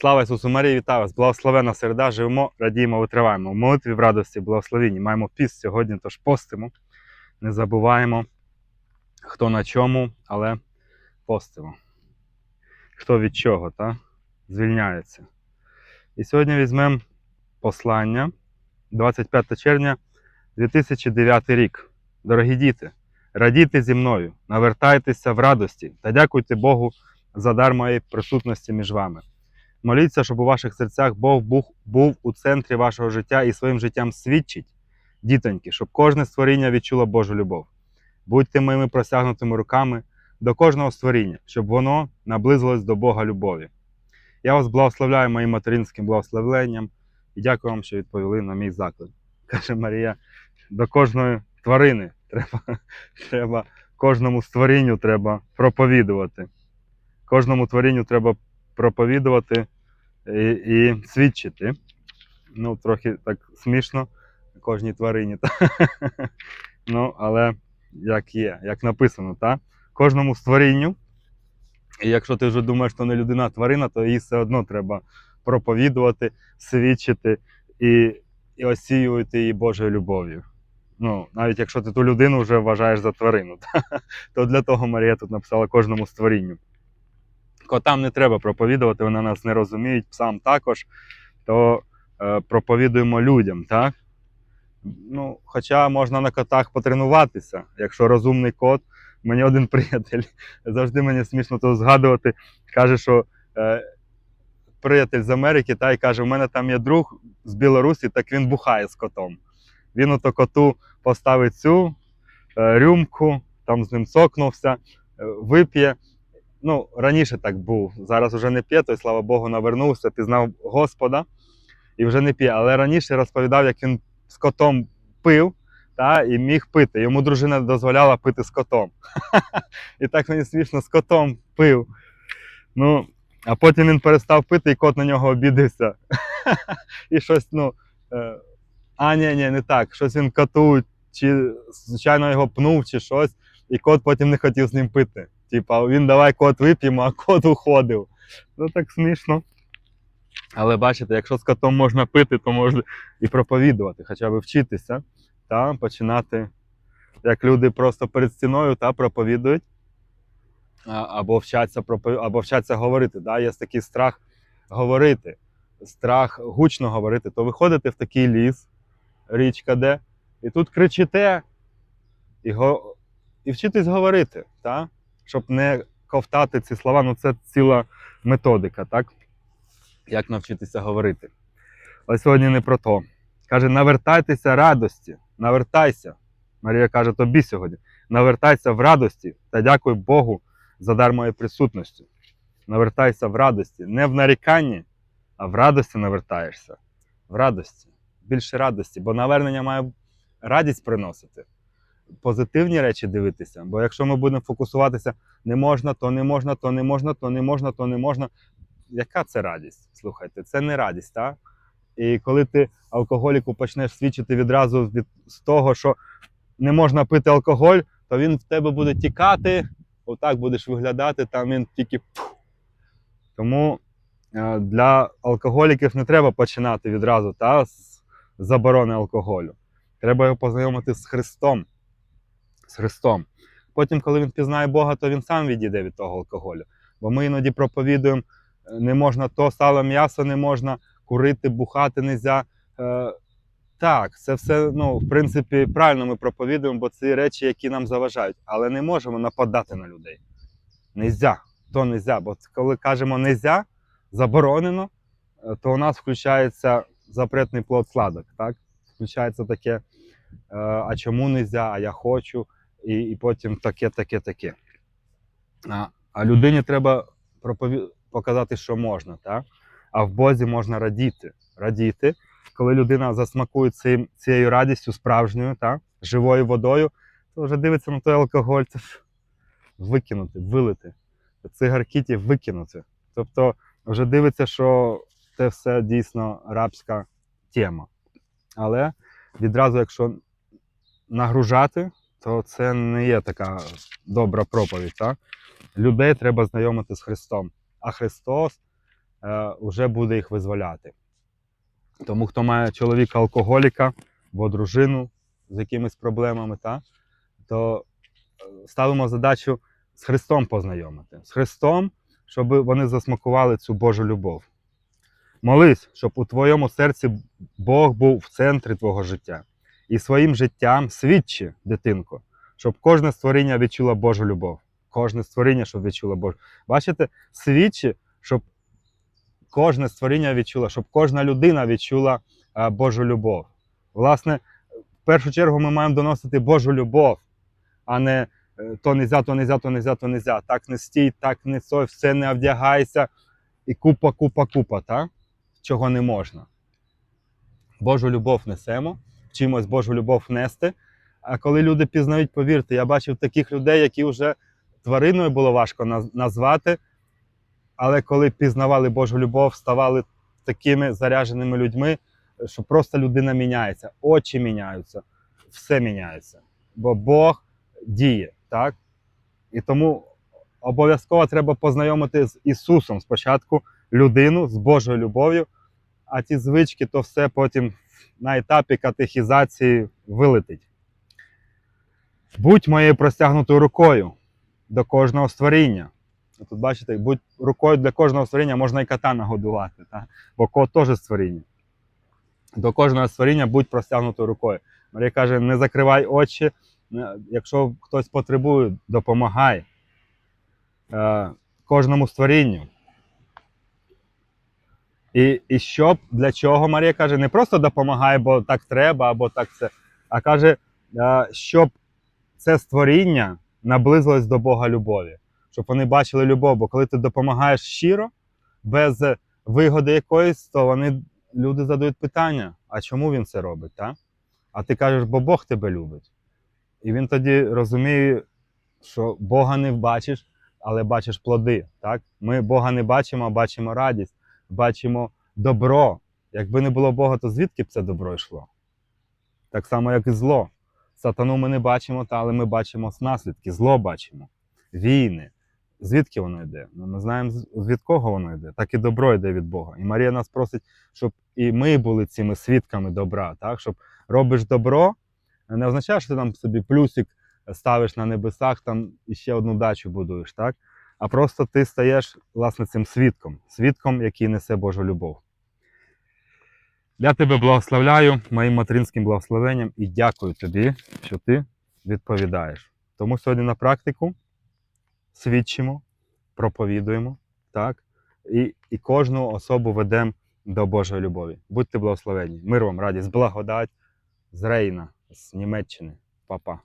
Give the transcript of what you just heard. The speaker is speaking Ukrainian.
Слава Ісусу Марії, вітаю вас! Благословена середа, живемо, радіємо, витриваємо. В молитві в радості, благословенні. Маємо піст сьогодні, тож постимо. Не забуваємо, хто на чому, але постимо. Хто від чого, та? звільняється. І сьогодні візьмемо послання 25 червня 2009 рік. Дорогі діти, радійте зі мною, навертайтеся в радості та дякуйте Богу за дар моєї присутності між вами. Моліться, щоб у ваших серцях Бог був, був у центрі вашого життя і своїм життям свідчить, дітоньки, щоб кожне створіння відчуло Божу любов. Будьте моїми просягнутими руками до кожного створіння, щоб воно наблизилось до Бога любові. Я вас благословляю моїм материнським благословенням і дякую вам, що відповіли на мій заклик. Каже Марія, до кожної тварини треба, треба кожному створінню треба проповідувати. Кожному творінню треба проповідувати і, і свідчити. Ну, трохи так смішно кожній тварині. Та? Ну, але як є, як написано, та? кожному створінню. І якщо ти вже думаєш, що не людина, тварина, то її все одно треба проповідувати, свідчити і, і осіювати її Божою любов'ю. Ну, навіть якщо ти ту людину вже вважаєш за тварину, та? то для того Марія тут написала кожному створінню. Котам не треба проповідувати, вони нас не розуміють, псам також, то е, проповідуємо людям, так? Ну, хоча можна на котах потренуватися, якщо розумний кот. Мені один приятель, завжди мені смішно то згадувати, каже, що е, приятель з Америки та й каже: у мене там є друг з Білорусі, так він бухає з котом. Він ото коту поставить цю е, рюмку, там з ним цокнувся, е, вип'є. Ну, раніше так був. Зараз вже не п'є, той, слава Богу, навернувся, пізнав Господа і вже не п'є. Але раніше розповідав, як він з котом пив та, і міг пити. Йому дружина дозволяла пити з котом. І так мені смішно з котом пив. Ну, а потім він перестав пити, і кот на нього обідився. І щось, ну. е, А, ні, ні, не так. Щось він коту, чи звичайно його пнув, чи щось, і кот потім не хотів з ним пити. Типа, він давай кот вип'ємо, а кот уходив. Ну так смішно. Але бачите, якщо з котом можна пити, то можна і проповідувати, хоча б вчитися та починати, як люди просто перед стіною та проповідують, або вчаться, пропові... або вчаться говорити. Да? Є такий страх говорити, страх гучно говорити, то виходите в такий ліс, річка де, і тут кричите, і, го... і вчитись говорити, та? Щоб не ковтати ці слова. Ну це ціла методика, так? Як навчитися говорити. Але сьогодні не про то. Каже, навертайтеся радості, навертайся. Марія каже тобі сьогодні. Навертайся в радості та дякуй Богу за дар моєї присутності. Навертайся в радості, не в наріканні, а в радості навертаєшся. В радості. Більше радості, бо навернення має радість приносити. Позитивні речі дивитися. Бо якщо ми будемо фокусуватися, не можна, то не можна, то не можна, то не можна, то не можна. Яка це радість? Слухайте, це не радість, так? І коли ти алкоголіку почнеш свідчити відразу від з того, що не можна пити алкоголь, то він в тебе буде тікати, отак будеш виглядати, там він тільки. пф. Тому е, для алкоголіків не треба починати відразу та, з заборони алкоголю. Треба його познайомити з Христом. З Христом. Потім, коли він пізнає Бога, то він сам відійде від того алкоголю. Бо ми іноді проповідуємо, е, не можна то сало м'ясо не можна, курити, бухати не можна. Е, так, це все, ну, в принципі, правильно ми проповідуємо, бо це речі, які нам заважають. Але не можемо нападати на людей. Нельзя, то нельзя. Бо коли кажемо нельзя, заборонено, е, то у нас включається запретний плод сладок. Так? Включається таке, а чому нельзя, а я хочу, і, і потім таке, таке, таке. А, а людині треба пропові... показати, що можна, так? а в Бозі можна радіти. радіти коли людина засмакує цим, цією радістю справжньою, та, живою водою, то вже дивиться на той алкоголь, ж викинути, вилити. Цигаркіті викинути. Тобто вже дивиться, що це все дійсно рабська тема. Але відразу, якщо нагружати, то це не є така добра проповідь. Так? Людей треба знайомити з Христом. А Христос е, вже буде їх визволяти. Тому хто має чоловіка алкоголіка або дружину з якимись проблемами, та, то е, ставимо задачу з Христом познайомити. З Христом, щоб вони засмакували цю Божу любов. Молись, щоб у твоєму серці Бог був в центрі твого життя. І своїм життям свідчи, дитинко, щоб кожне створіння відчуло Божу любов. Кожне створіння, щоб відчуло Божу. Бачите, свідчи, щоб кожне створіння відчуло, щоб кожна людина відчула а, Божу любов. Власне, в першу чергу ми маємо доносити Божу любов, а не е, то нельзя, то нельзя, то нельзя, то нельзя. Так не стій, так не сой, все не вдягайся. І купа, купа, купа, так? чого не можна. Божу любов несемо, вчимось Божу любов нести. А коли люди пізнають, повірте, я бачив таких людей, які вже твариною було важко назвати, але коли пізнавали Божу любов, ставали такими зарядженими людьми, що просто людина міняється, очі міняються, все міняється. Бо Бог діє, так? І тому обов'язково треба познайомити з Ісусом спочатку людину з Божою любов'ю, а ті звички, то все потім на етапі катехізації вилетить. Будь моєю простягнутою рукою до кожного створіння. Тут бачите, будь рукою для кожного створіння можна і кота нагодувати, та? бо кот теж створіння. До кожного створіння будь простягнутою рукою. Марія каже: не закривай очі, якщо хтось потребує, допомагай е, кожному створінню. І, і щоб для чого Марія каже, не просто допомагай, бо так треба, або так це, а каже, щоб це створіння наблизилось до Бога любові, щоб вони бачили любов. Бо коли ти допомагаєш щиро, без вигоди якоїсь, то вони люди задають питання: а чому він це робить? Та? А ти кажеш, бо Бог тебе любить. І він тоді розуміє, що Бога не бачиш, але бачиш плоди. Так? Ми Бога не бачимо, а бачимо радість, бачимо добро. Якби не було Бога, то звідки б це добро йшло? Так само, як і зло. Сатану ми не бачимо, та, але ми бачимо наслідки, зло бачимо, війни. Звідки воно йде? Ну, ми знаємо, від кого воно йде. Так і добро йде від Бога. І Марія нас просить, щоб і ми були цими свідками добра. Так? Щоб робиш добро, не означає, що ти там собі плюсик ставиш на небесах, там і ще одну дачу будуєш, так? А просто ти стаєш власне цим свідком, свідком, який несе Божу любов. Я тебе благословляю моїм материнським благословенням і дякую тобі, що ти відповідаєш. Тому сьогодні на практику свідчимо, проповідуємо, так? І, і кожну особу ведемо до Божої любові. Будьте благословені. Мир вам, радість, благодать з Рейна, з Німеччини. Па-па.